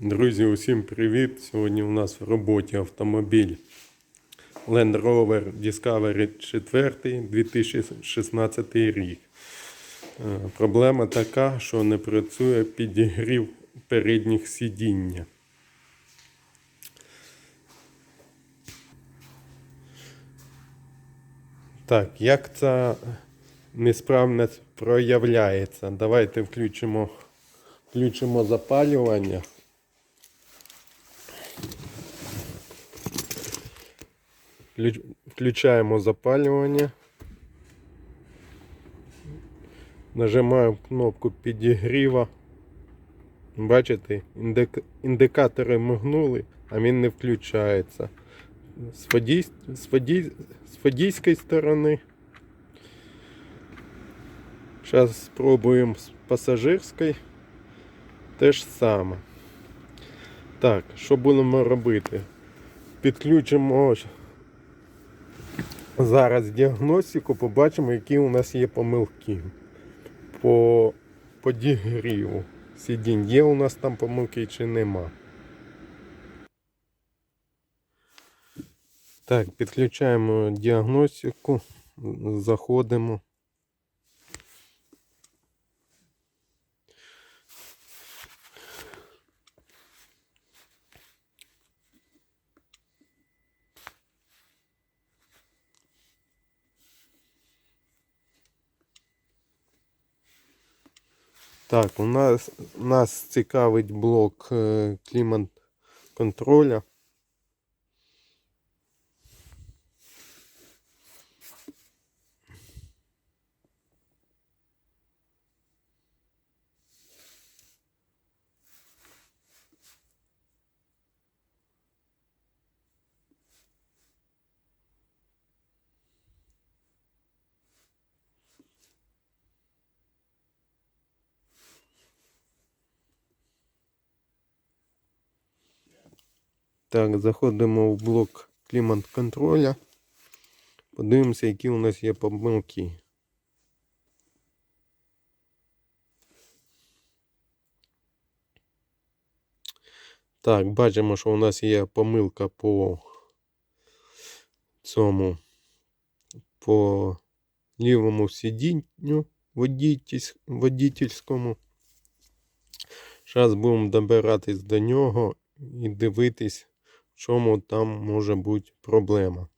Друзі, усім привіт! Сьогодні у нас в роботі автомобіль Land Rover Discovery 4 2016 рік. Е, Проблема така, що не працює підігрів передніх сидіння. Так, як ця несправність проявляється? Давайте включимо, включимо запалювання. Включаємо запалювання. Нажимаємо кнопку підігріва. Бачите, індик... індикатори мигнули, а він не включається. З, водій... з, водій... з водійської сторони. Зараз спробуємо з пасажирської. Те ж саме. Так, що будемо робити? Підключимо зараз діагностику, побачимо, які у нас є помилки по подігріву сидінь. Є у нас там помилки чи нема. Так, підключаємо діагностику, заходимо. Так, у нас, нас цікавить блок е, клімат контроля. Так, заходимо в блок клімат контроля. Подивимося, які у нас є помилки. Так, бачимо, що у нас є помилка по цьому по лівому сидінню водітельському. Зараз будемо добиратись до нього і дивитись, чому там може бути проблема.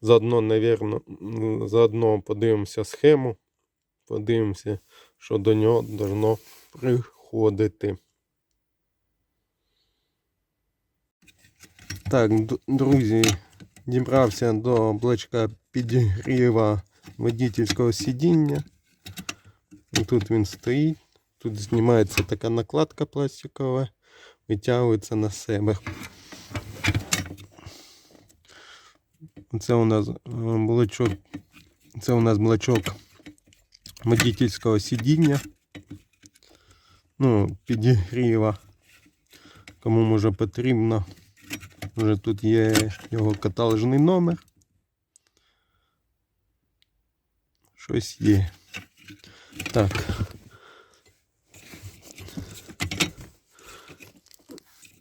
Заодно, навірно, заодно подивимося схему, подивимося, що до нього должно приходити. Так, друзі, дібрався до блочка підігріва водительського сидіння. Тут він стоїть. Тут знімається така накладка пластикова, витягується на себе. Це у нас е, блочок. Це у нас блочок водительського сидіння. Ну, підігріва. Кому може потрібно. Вже тут є його каталожний номер. Щось є. Так.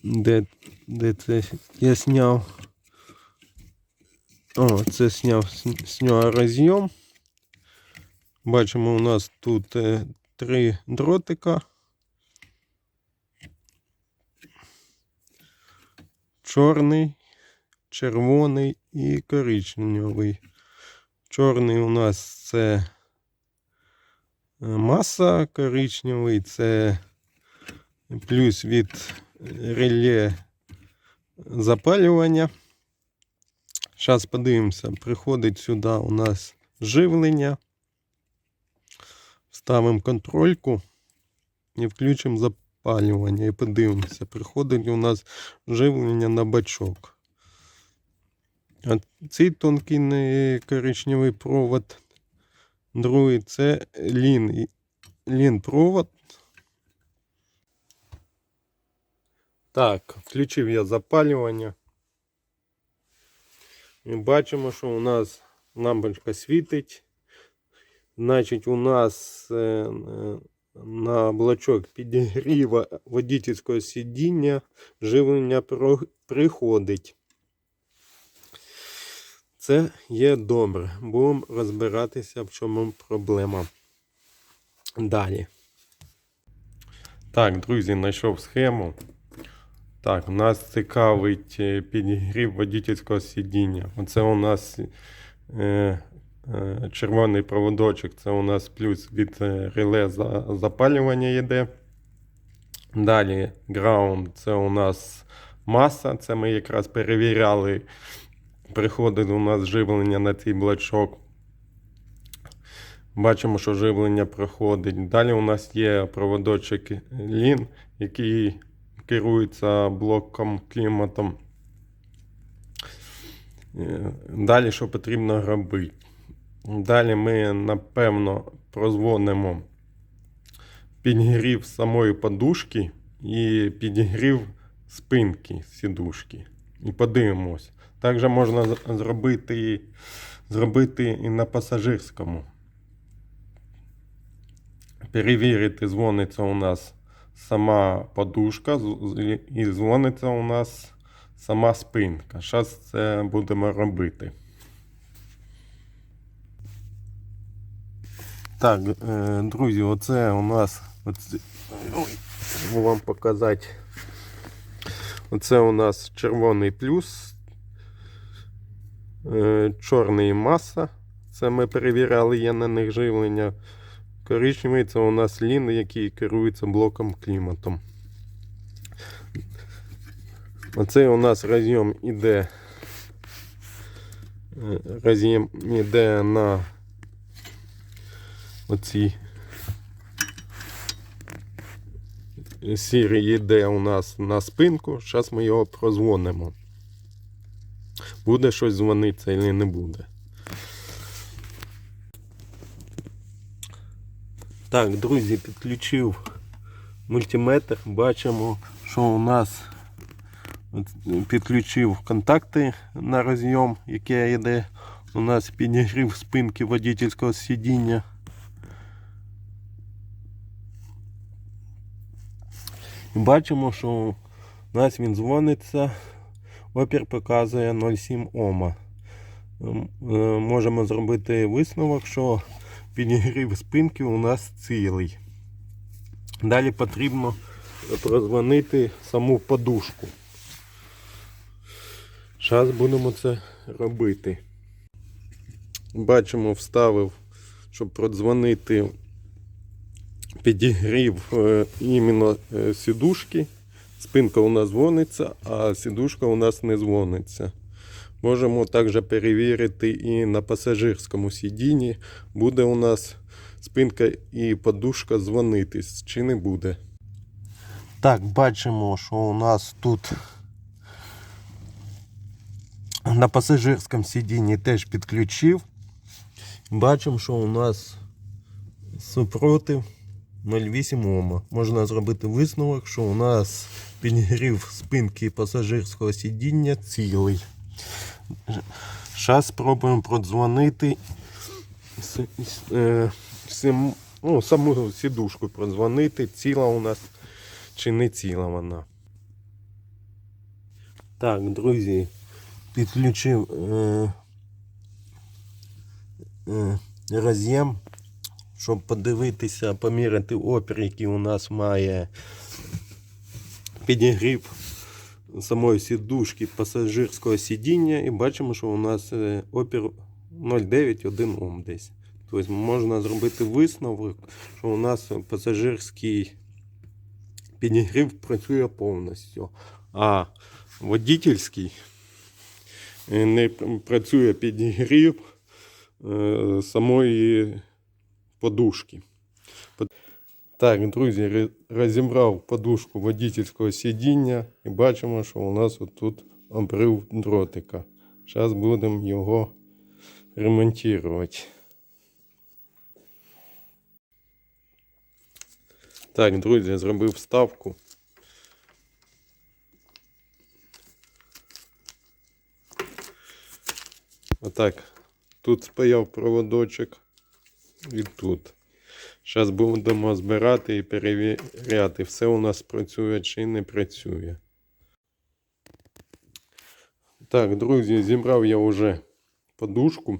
Де, де це я сняв? О, це сняв з- нього роз'єм. Бачимо, у нас тут е, три дротика. Чорний, червоний і коричневий. Чорний у нас це е, маса, коричневий це плюс від реле запалювання. Зараз подивимося, приходить сюди у нас живлення. Ставимо контрольку і включимо запалювання. І подивимося, приходить у нас живлення на бачок. А цей тонкий коричневий провод, другий це лін, лін провод. Так, включив я запалювання. І бачимо, що у нас лампочка світить. Значить, у нас е, е, на блочок підігріва водительського сидіння живлення приходить. Це є добре. Будемо розбиратися, в чому проблема. Далі. Так, друзі, знайшов схему. Так, нас цікавить е, підігрів водительського сидіння. Оце у нас е, е, червоний проводочок, це у нас плюс від е, реле за запалювання йде. Далі ground це у нас маса. Це ми якраз перевіряли. Приходить у нас живлення на цей блочок. Бачимо, що живлення проходить. Далі у нас є проводочок LIN, який керується блоком кліматом. Е, Далі що потрібно робити? Далі ми, напевно, прозвонимо підігрів самої подушки і підігрів спинки сідушки. І подивимось. Також можна зробити, зробити і на пасажирському. Перевірити, дзвониться у нас сама подушка і дзвониться у нас сама спинка. Зараз це будемо робити. Так, е, друзі, оце у нас. Оце, ой, вам показати. Оце у нас червоний плюс. Е, чорний маса. Це ми перевіряли, є на них живлення. Коричневий це у нас лін, який керується блоком кліматом. Оце у нас роз'єм іде. е, Роз'єм іде на оці сірий йде у нас на спинку. Зараз ми його прозвонимо. Буде щось дзвонитися чи не буде. Так, друзі, підключив мультиметр. Бачимо, що у нас підключив контакти на розйом, яке йде. У нас підігрів спинки водительського сидіння. І бачимо, що у нас він дзвониться. Опір показує 0,7 Ома. Е, Можемо зробити висновок, що підігрів спинки у нас цілий. Далі потрібно прозвонити саму подушку. Зараз будемо це робити. Бачимо, вставив, щоб продзвонити підігрів е, іменно е, сідушки. Спинка у нас дзвониться, а сідушка у нас не дзвониться. Можемо також перевірити і на пасажирському сидінні, буде у нас спинка і подушка дзвонитись, чи не буде. Так, бачимо, що у нас тут на пасажирському сидінні теж підключив. Бачимо, що у нас супротив 0,8 Ома. Можна зробити висновок, що у нас підігрів спинки пасажирського сидіння цілий. Зараз спробуємо продзвонити е, ну, саму сідушку продзвонити, ціла у нас чи не ціла вона. Так, друзі, підключив е, е, роз'єм, щоб подивитися, поміряти опір, який у нас має підігрів самої сідушки пасажирського сидіння і бачимо, що у нас е, опір 0,9-1 Ом десь. Тобто можна зробити висновок, що у нас пасажирський підігрів працює повністю. А водительський е, не працює підігрів е, самої подушки. Так, друзі, розібрав подушку водительського сидіння і бачимо, що у нас отут обрив дротика. Зараз будемо його ремонтувати. Так, друзі, зробив вставку. Отак. Тут спаяв проводочок і тут. Зараз будемо збирати і перевіряти, все у нас працює чи не працює. Так, друзі, зібрав я вже подушку,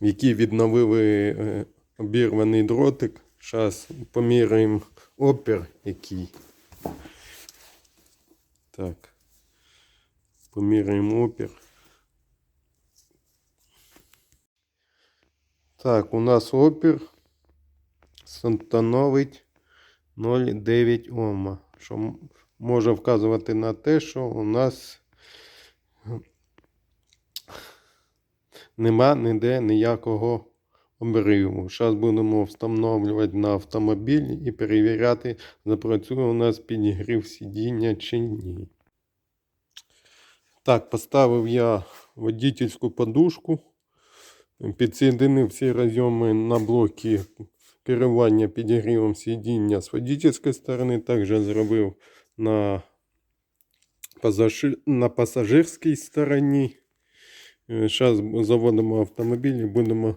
в якій відновили е, обірваний дротик. Зараз поміряємо опір який. Так. Поміряємо опір. Так, у нас опір становить 0,9 Ома, що може вказувати на те, що у нас нема ніде ніякого обриву. Зараз будемо встановлювати на автомобіль і перевіряти, запрацює у нас підігрів сидіння чи ні. Так, поставив я водительську подушку. Підсоединив всі розйоми на блоки керування підігрівом сидіння з водительської сторони. Також зробив на, пасажи... на пасажирській стороні. Зараз заводимо автомобіль і будемо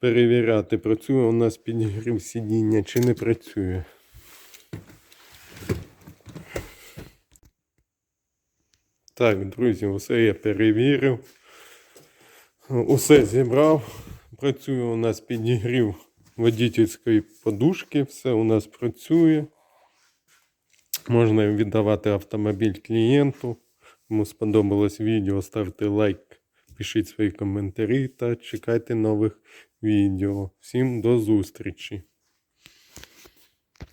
перевіряти, працює у нас підігрів сидіння чи не працює. Так, друзі, усе я перевірив. Усе зібрав. Працює у нас підігрів водительської подушки. Все у нас працює. Можна віддавати автомобіль клієнту. Кому сподобалось відео, ставте лайк, пишіть свої коментарі та чекайте нових відео. Всім до зустрічі!